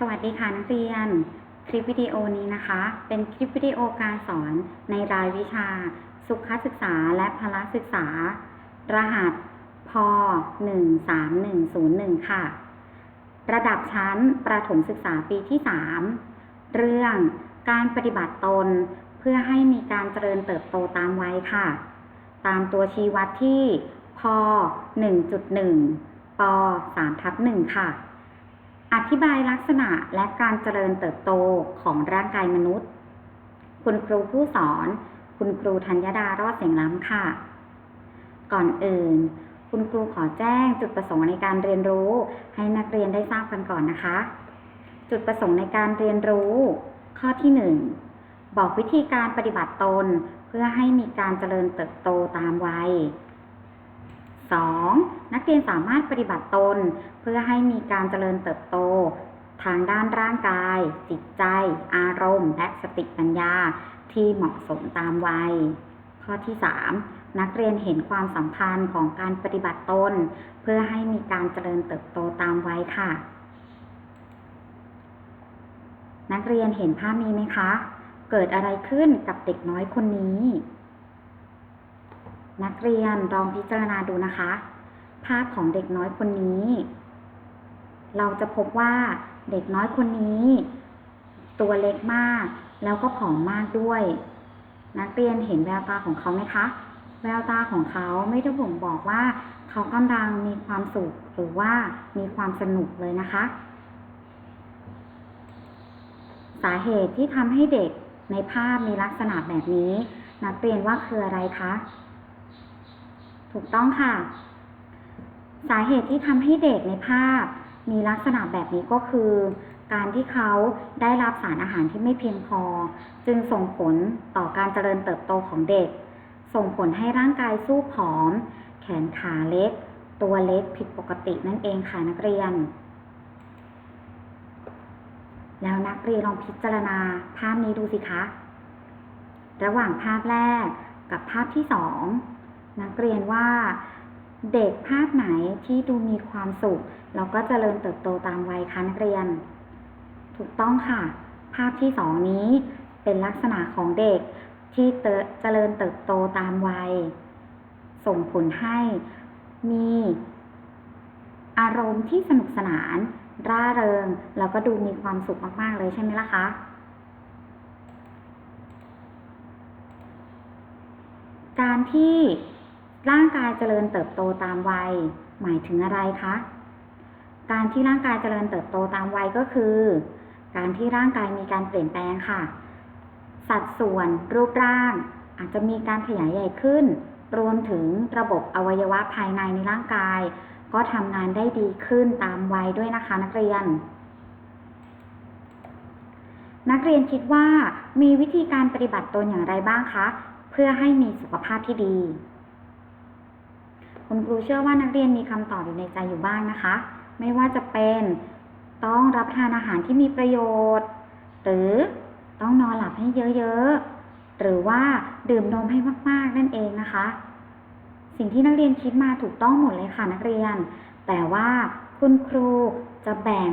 สวัสดีค่ะนักเรียน คลิปวิดีโอนี้นะคะ เป็นคลิปวิดีโอการสอนในรายวิชา สุขศึกษาและพละศึกษา รหัสพ13101 ค่ะ ระดับชั้นประถมศึกษาปีที่ 3 เรื่องการปฏิบัติตนเพื่อให้มีการเจริญเติบโตตามวัยค่ะ ตามตัวชี้วัดที่พ1.1ป3ทับ1ค่ะ อธิบายลักษณะและการเจริญเติบโตของร่างกายมนุษย์ คุณครูผู้สอน คุณครูธัญดารอดเสียงล้ำค่ะ ก่อนอื่น คุณครูขอแจ้งจุดประสงค์ในการเรียนรู้ให้นักเรียนได้ทราบกันก่อนนะคะ จุดประสงค์ในการเรียนรู้ ข้อที่หนึ่งบอกวิธีการปฏิบัติตนเพื่อให้มีการเจริญเติบโตตามวัย 2. นักเรียนสามารถปฏิบัติตน เพื่อให้มีการเจริญเติบโต ทางด้านร่างกาย จิตใจ อารมณ์ และสติปัญญาที่เหมาะสมตามวัย ข้อที่ 3. นักเรียนเห็นความสัมพันธ์ของการปฏิบัติตน เพื่อให้มีการเจริญเติบโตตามวัยค่ะ นักเรียนเห็นภาพนี้ไหมคะ เกิดอะไรขึ้นกับเด็กน้อยคนนี้ นักเรียนลองพิจารณาดูนะคะ ภาพของเด็กน้อยคนนี้ เราจะพบว่าเด็กน้อยคนนี้ ตัวเล็กมาก แล้วก็ผอมมากด้วย นักเรียนเห็นแววตาของเขาไหมคะ แววตาของเขาไม่ได้บ่งบอกว่า เขากำลังมีความสุขหรือว่ามีความสนุกเลยนะคะ สาเหตุที่ทำให้เด็กในภาพมีลักษณะแบบนี้ นักเรียนว่าคืออะไรคะ ถูกต้องค่ะ สาเหตุที่ทำให้เด็กในภาพ มีลักษณะแบบนี้ก็คือ การที่เขาได้รับสารอาหารที่ไม่เพียงพอ จึงส่งผลต่อการเจริญเติบโตของเด็ก ส่งผลให้ร่างกายสู้ผอม แขนขาเล็ก ตัวเล็กผิดปกตินั่นเองค่ะนักเรียน แล้วนักเรียนลองพิจารณาภาพนี้ดูสิคะ ระหว่างภาพแรกกับภาพที่สอง นักเรียนว่าเด็กภาพไหนที่ดูมีความสุข แล้วก็เจริญเติบโตตามวัยคะนักเรียน ถูกต้องค่ะ ภาพที่สองนี้เป็นลักษณะของเด็กที่เจริญเติบโตตามวัย ส่งผลให้มีอารมณ์ที่สนุกสนาน ร่าเริง แล้วก็ดูมีความสุขมาก ๆ เลยใช่ไหมล่ะคะ การที่ ร่างกายเจริญเติบโตตามวัย หมายถึงอะไรคะ การที่ร่างกายเจริญเติบโตตามวัยก็คือ การที่ร่างกายมีการเปลี่ยนแปลงค่ะ สัดส่วนรูปร่าง อาจจะมีการขยายใหญ่ขึ้น รวมถึงระบบอวัยวะภายในในร่างกาย ก็ทำงานได้ดีขึ้นตามวัยด้วยนะคะนักเรียน นักเรียนคิดว่ามีวิธีการปฏิบัติตนอย่างไรบ้างคะ เพื่อให้มีสุขภาพที่ดี คุณครูเชื่อว่านักเรียนมีคำตอบอยู่ในใจอยู่บ้างนะคะ ไม่ว่าจะเป็นต้องรับทานอาหารที่มีประโยชน์ หรือต้องนอนหลับให้เยอะๆ หรือว่าดื่มนมให้มากๆนั่นเองนะคะ สิ่งที่นักเรียนคิดมาถูกต้องหมดเลยค่ะนักเรียน แต่ว่าคุณครูจะแบ่ง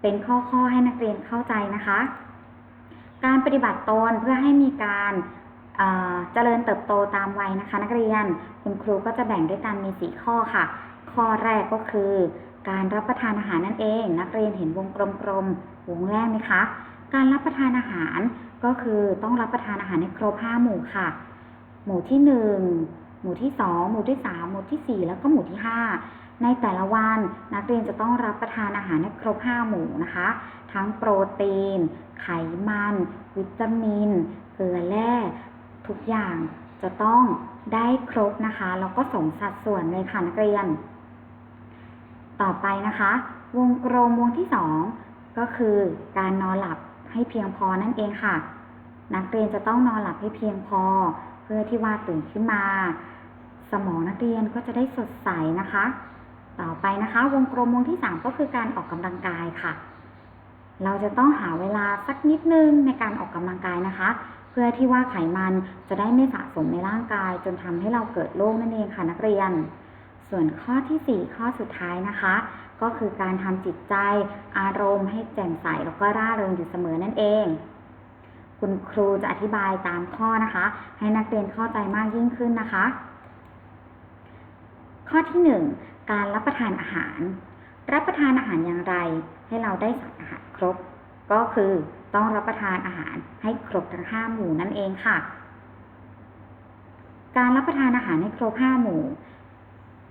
เป็นข้อๆให้นักเรียนเข้าใจนะคะ การปฏิบัติตนเพื่อให้มีการ เจริญเติบโตตามวัยนะคะ นักเรียนคุณครูก็จะแบ่งด้วยกันมีสีข้อค่ะ ข้อแรกก็คือ การรับประทานอาหารนั่นเอง นักเรียนเห็นวงกลมๆวงแรกไหมคะการรับประทานอาหารก็คือต้องรับประทานอาหารในครบห้าหมู่ค่ะ หมู่ที่หนึ่งหมู่ที่สองหมู่ที่สามหมู่ที่สี่แล้วก็หมู่ที่ห้าในแต่ละวันนักเรียนจะต้องรับประทานอาหารให้ครบห้าหมู่นะคะ ทั้งโปรตีน ไขมัน วิตามิน เกลือแร่ ทุกอย่างจะต้องได้ครบนะคะแล้วก็สมสัดส่วนเลยค่ะนักเรียน ต่อไปนะคะ วงกลมวงที่สองก็คือการนอนหลับให้เพียงพอนั่นเองค่ะ นักเรียนจะต้องนอนหลับให้เพียงพอ เพื่อที่ว่าตื่นขึ้นมา สมองนักเรียนก็จะได้สดใสนะคะ ต่อไปนะคะ วงกลมวงที่สามก็คือการออกกำลังกายค่ะ เราจะต้องหาเวลาสักนิดนึงในการออกกำลังกายนะคะ เพื่อที่ว่าไขมันจะได้ไม่สะสมในร่างกาย จนทำให้เราเกิดโรคนั่นเองค่ะนักเรียน ส่วนข้อทีสี่ 4 ข้อสุดท้ายนะคะ ก็คือการทำจิตใจอารมณ์ให้แจ่มใสแล้วก็ร่าเริงอยู่เสมอนั่นเองคุณครูจะอธิบายตามข้อนะคะ ให้นักเรียนเข้าใจมากยิ่งขึ้นนะคะ ข้อที่ 1 การรับประทานอาหาร รับประทานอาหารอย่างไร ให้เราได้สารอาหาร ครบ ก็คือต้องรับประทานอาหารให้ครบทั้งห้าหมู่นั่นเองค่ะ การรับประทานอาหารให้ครบห้าหมู่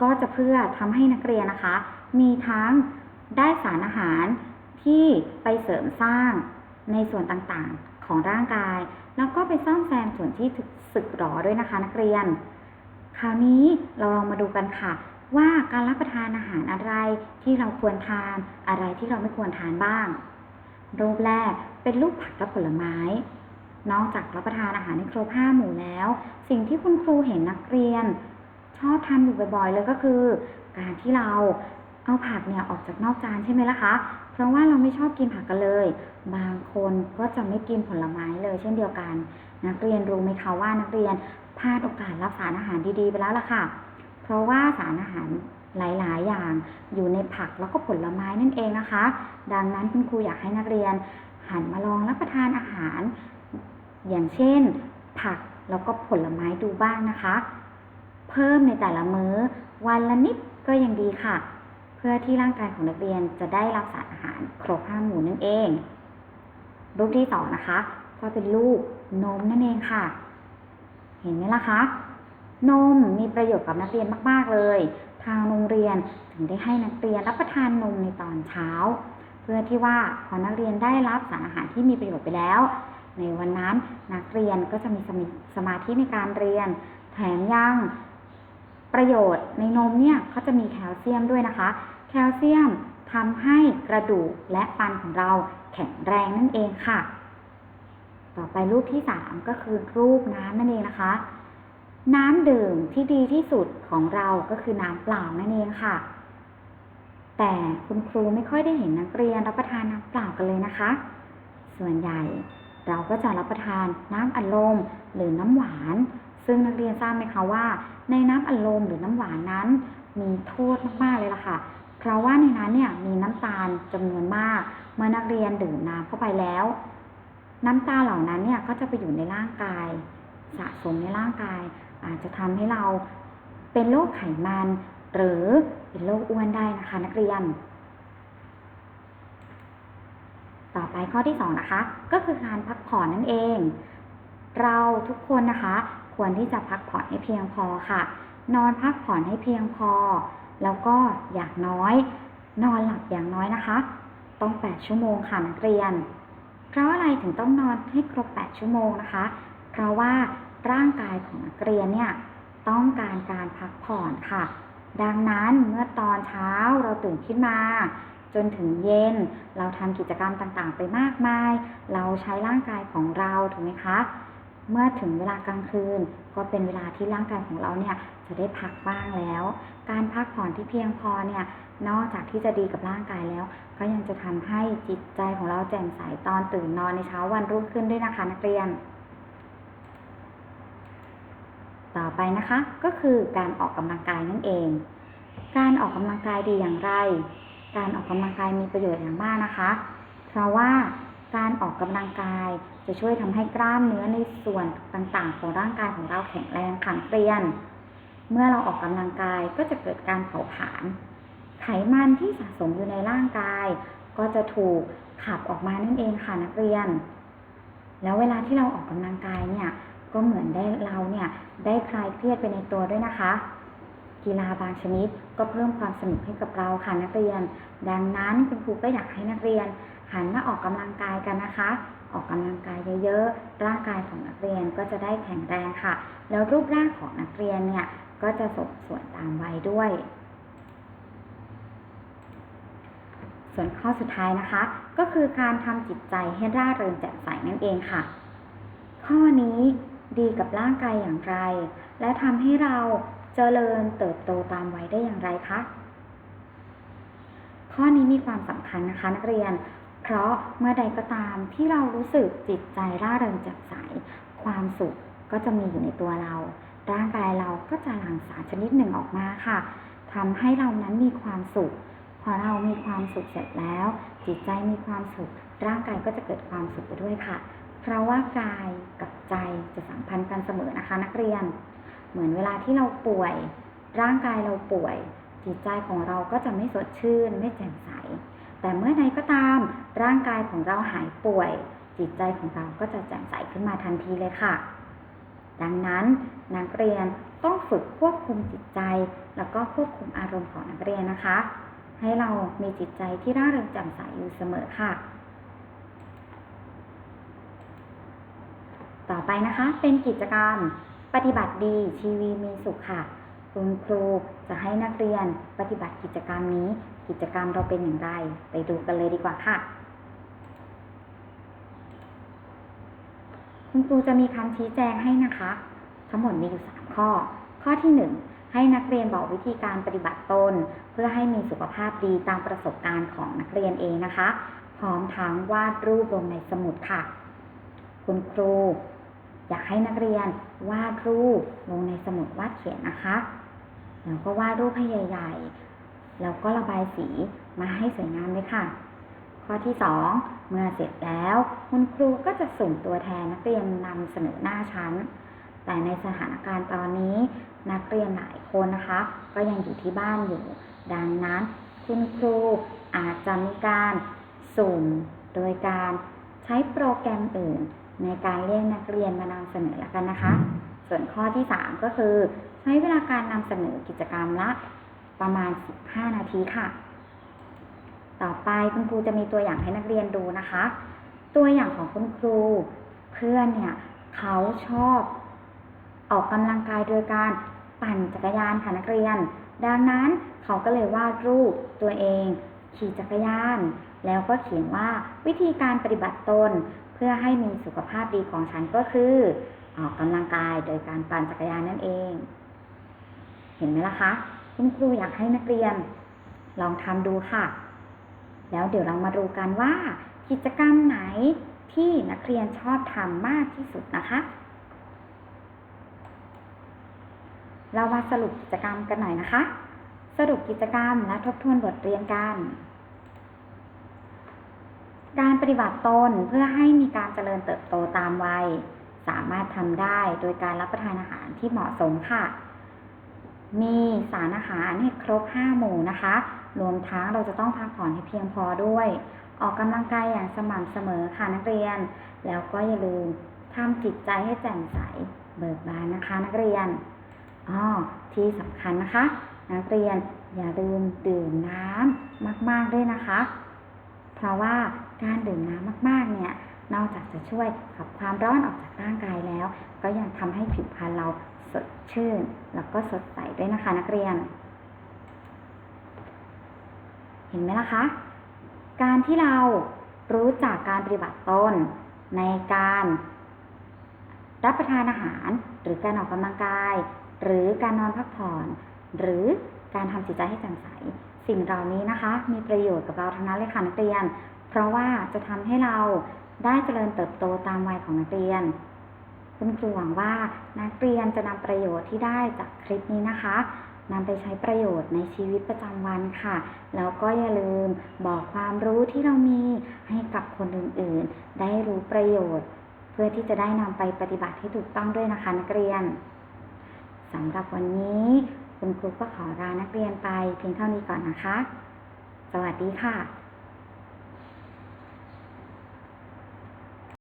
ก็จะเพื่อทำให้นักเรียนนะคะ มีทั้งได้สารอาหารที่ไปเสริมสร้างในส่วนต่างๆของร่างกาย แล้วก็ไปซ่อมแซมส่วนที่สึกหรอด้วยนะคะ นักเรียน คราวนี้เราลองมาดูกันค่ะ ว่าการรับประทานอาหารอะไรที่เราควรทานอะไรที่เราไม่ควรทานบ้าง รูปแรกเป็นรูปผักและผลไม้ นอกจากรับประทานอาหารในครบห้าหมู่แล้ว สิ่งที่คุณครูเห็นนักเรียน ชอบทำอยู่บ่อยๆเลยก็คือ การที่เราเอาผักเนี่ยออกจากนอกจานใช่ไหมล่ะคะ เพราะว่าเราไม่ชอบกินผักกันเลย บางคนก็จะไม่กินผลไม้เลยเช่นเดียวกัน นักเรียนรู้ไหมคะว่านักเรียนพลาดโอกาสรับสารอาหารดีๆ ไปแล้วล่ะค่ะ เพราะว่าสารอาหาร หลาย ๆ อย่าง อยู่ในผักแล้วก็ผลไม้นั่นเองนะคะ ดังนั้นคุณครูอยากให้นักเรียน หันมาลองรับประทานอาหาร อย่างเช่น ผักแล้วก็ผลไม้ดูบ้างนะคะ เพิ่มในแต่ละมื้อ วันละนิดก็ยังดีค่ะ เพื่อที่ร่างกายของนักเรียนจะได้รับสารอาหารครบห้าหมู่นั่นเองรูปที่สองนะคะ ก็เป็นรูปนมนั่นเองค่ะ เห็นไหมล่ะคะ นมมีประโยชน์กับนักเรียนมาก ๆ เลย ทางโรงเรียนถึงได้ให้นักเรียนรับประทานนมในตอนเช้า เพื่อที่ว่าพอนักเรียนได้รับสารอาหารที่มีประโยชน์ไปแล้ว ในวันนั้นนักเรียนก็จะมีสมาธิในการเรียน แถมยังประโยชน์ในนมเนี่ยเขาจะมีแคลเซียมด้วยนะคะ แคลเซียมทำให้กระดูกและฟันของเราแข็งแรงนั่นเองค่ะ ต่อไปรูปที่ 3 ก็คือรูปน้ำนั่นเองนะคะ น้ำดื่มที่ดีที่สุดของเราก็คือน้ำเปล่านั่นเองค่ะ แต่คุณครูไม่ค่อยได้เห็นนักเรียนรับประทานน้ำเปล่ากันเลยนะคะ ส่วนใหญ่เราก็จะรับประทานน้ำอัดลมหรือน้ำหวาน ซึ่งนักเรียนทราบไหมคะว่า ในน้ำอัดลมหรือน้ำหวานนั้น มีโทษมากๆเลยล่ะค่ะ เพราะว่าในนั้นเนี่ยมีน้ำตาลจำนวนมาก เมื่อนักเรียนดื่มน้ำเข้าไปแล้ว น้ำตาเหล่านั้นเนี่ยก็จะไปอยู่ในร่างกาย สะสมในร่างกาย อาจจะทำให้เราเป็นโรคไขมัน หรือเป็นโรคอ้วนได้นะคะ นักเรียน ต่อไปข้อที่2นะคะ ก็คือการพักผ่อนนั่นเอง เราทุกคนนะคะ ควรที่จะพักผ่อนให้เพียงพอค่ะ นอนพักผ่อนให้เพียงพอ แล้วก็อย่างน้อย นอนหลับอย่างน้อยนะคะ ต้อง 8 ชั่วโมงค่ะนักเรียน เพราะอะไรถึงต้องนอนให้ครบ 8 ชั่วโมงนะคะ เพราะว่า ร่างกายของนักเรียนเนี่ยต้องการการพักผ่อนค่ะ ดังนั้นเมื่อตอนเช้าเราตื่นขึ้นมา จนถึงเย็นเราทำกิจกรรมต่างๆ ไปมากมาย เราใช้ร่างกายของเราถูกไหมคะ เมื่อถึงเวลากลางคืน ก็เป็นเวลาที่ร่างกายของเราเนี่ยจะได้พักบ้างแล้ว การพักผ่อนที่เพียงพอเนี่ยนอกจากที่จะดีกับร่างกายแล้ว ก็ยังจะทำให้จิตใจของเราแจ่มใสตอนตื่นนอนในเช้าวันรุ่งขึ้นด้วยนะคะนักเรียน ต่อไปนะคะ ก็คือการออกกำลังกายนั่นเอง การออกกำลังกายดีอย่างไร การออกกำลังกายมีประโยชน์อย่างมากนะคะ เพราะว่าการออกกำลังกายจะช่วยทำให้กล้ามเนื้อในส่วนต่างๆ ของร่างกายของเราแข็งแรงขันเรียน เมื่อเราออกกำลังกายก็จะเกิดการเผาผลาญไขมันที่สะสมอยู่ในร่างกาย ก็จะถูกขับออกมานั่นเองค่ะนักเรียน แล้วเวลาที่เราออกกำลังกายเนี่ย ก็เหมือนได้เราเนี่ยได้คลายเครียดไปในตัวด้วยนะคะ กีฬาบางชนิดก็เพิ่มความสนุกให้กับเราค่ะนักเรียน ดังนั้นคุณครูก็อยากให้นักเรียน หันมาออกกำลังกายกันนะคะ ออกกำลังกายเยอะๆ ร่างกายของนักเรียนก็จะได้แข็งแรงค่ะ แล้วรูปร่างของนักเรียนเนี่ยก็จะสมส่วนตามวัยด้วย ส่วนข้อสุดท้ายนะคะ ก็คือการทำจิตใจให้ร่าเริงแจ่มใสนั่นเองค่ะ ข้อนี้ ดีกับร่างกายอย่างไร และทำให้เราเจริญเติบโตตามวัยได้อย่างไรคะ ข้อนี้มีความสำคัญนะคะนักเรียน เพราะเมื่อใดก็ตามที่เรารู้สึกจิตใจร่าเริงแจ่มใส ความสุขก็จะมีอยู่ในตัวเรา ร่างกายเราก็จะหลั่งสารชนิดหนึ่งออกมาค่ะททำให้เรานั้นมีความสุข พอเรามีความสุขเสร็จแล้ว จิตใจมีความสุข ร่างกายก็จะเกิดความสุขไปด้วยค่ะ เพราะว่ากายกับใจจะสัมพันธ์กันเสมอนะคะ นักเรียน เหมือนเวลาที่เราป่วย ร่างกายเราป่วย จิตใจของเราก็จะไม่สดชื่น ไม่แจ่มใส แต่เมื่อใดก็ตาม ร่างกายของเราหายป่วย จิตใจของเราก็จะแจ่มใสขึ้นมาทันทีเลยค่ะ ดังนั้นนักเรียนต้องฝึกควบคุมจิตใจ แล้วก็ควบคุมอารมณ์ของนักเรียนนะคะ ให้เรามีจิตใจที่ร่าเริงแจ่มใสอยู่เสมอค่ะ ต่อไปนะคะเป็นกิจกรรมปฏิบัติดีชีวีมีสุขค่ะ คุณครูจะให้นักเรียนปฏิบัติกิจกรรมนี้ กิจกรรมเราเป็นอย่างไร ไปดูกันเลยดีกว่าค่ะ คุณครูจะมีคำชี้แจงให้นะคะ ทั้งหมดมีอยู่3ข้อ ข้อที่1ให้นักเรียนบอกวิธีการปฏิบัติตน เพื่อให้มีสุขภาพดีตามประสบการณ์ของนักเรียนเองนะคะ พร้อมทั้งวาดรูปลงในสมุดค่ะ คุณครู อยากให้นักเรียนวาดรูปลงในสมุดวาดเขียนนะคะแล้วก็วาดรูปให้ใหญ่ๆแล้วก็ระบายสีมาให้สวยงามเลยค่ะ ข้อที่ 2 เมื่อเสร็จแล้ว คุณครูก็จะส่งตัวแทนนักเรียนนำเสนอหน้าชั้น แต่ในสถานการณ์ตอนนี้ นักเรียนหลายคนนะคะ ก็ยังอยู่ที่บ้านอยู่ ดังนั้นคุณครูอาจจะมีการสุ่มโดยการใช้โปรแกรมอื่น ในการเรียกนักเรียนมานำเสนอแล้วกันนะคะ ส่วนข้อที่ 3 ก็คือ ใช้เวลาการนำเสนอกิจกรรมละประมาณ 15 นาทีค่ะ ต่อไปคุณครูจะมีตัวอย่างให้นักเรียนดูนะคะ ตัวอย่างของคุณครูเพื่อนเนี่ยเขาชอบออกกำลังกายโดยการปั่นจักรยานค่ะนักเรียน ดังนั้นเขาก็เลยวาดรูปตัวเอง ขี่จักรยาน แล้วก็เขียนว่าวิธีการปฏิบัติตน เพื่อให้มีสุขภาพดีของฉันก็คือออกกำลังกายโดยการปั่นจักรยานนั่นเอง เห็นไหมล่ะคะคุณครูอยากให้นักเรียน ลองทำดูค่ะ แล้วเดี๋ยวเรามาดูกันว่า กิจกรรมไหนที่นักเรียนชอบทำมากที่สุดนะคะ เรามาสรุปกิจกรรมกันหน่อยนะคะ สรุปกิจกรรมและทบทวนบทเรียนกัน การปฏิบัติตนเพื่อให้มีการเจริญเติบโตตามวัย สามารถทำได้โดยการรับประทานอาหารที่เหมาะสมค่ะ มีสารอาหารให้ครบ 5 หมู่นะคะ รวมทั้งเราจะต้องพักผ่อนให้เพียงพอด้วย ออกกำลังกายอย่างสม่ำเสมอค่ะนักเรียน แล้วก็อย่าลืมทำจิตใจให้แจ่มใสเบิกบานนะคะ นักเรียนอ๋อที่สำคัญนะคะ นักเรียนอย่าลืมดื่มน้ำมาก ๆ ด้วยนะคะ เพราะว่า การดื่มน้ำมากๆเนี่ยนอกจากจะช่วยขับความร้อนออกจากร่างกายแล้ว ก็ยังทำให้ผิวพรรณเราสดชื่น แล้วก็สดใสด้วยนะคะนักเรียน เห็นไหมล่ะคะ การที่เรารู้จักการปฏิบัติตนในการรับประทานอาหาร หรือการออกกำลังกาย หรือการนอนพักผ่อน หรือการทำจิตใจให้แจ่มใส สิ่งเหล่านี้นะคะ มีประโยชน์กับเราทั้งนั้นเลยค่ะนักเรียน เพราะว่าจะทำให้เราได้เจริญเติบโตตามวัยของนักเรียน คุณครูหวังว่านักเรียนจะนำประโยชน์ที่ได้จากคลิปนี้นะคะนำไปใช้ประโยชน์ในชีวิตประจำวันค่ะ แล้วก็อย่าลืมบอกความรู้ที่เรามีให้กับคนอื่นๆ ได้รู้ประโยชน์ เพื่อที่จะได้นำไปปฏิบัติให้ถูกต้องด้วยนะคะนักเรียนสำหรับวันนี้ คุณครูก็ขอลานักเรียนไปเพียงเท่านี้ก่อนนะคะ สวัสดีค่ะ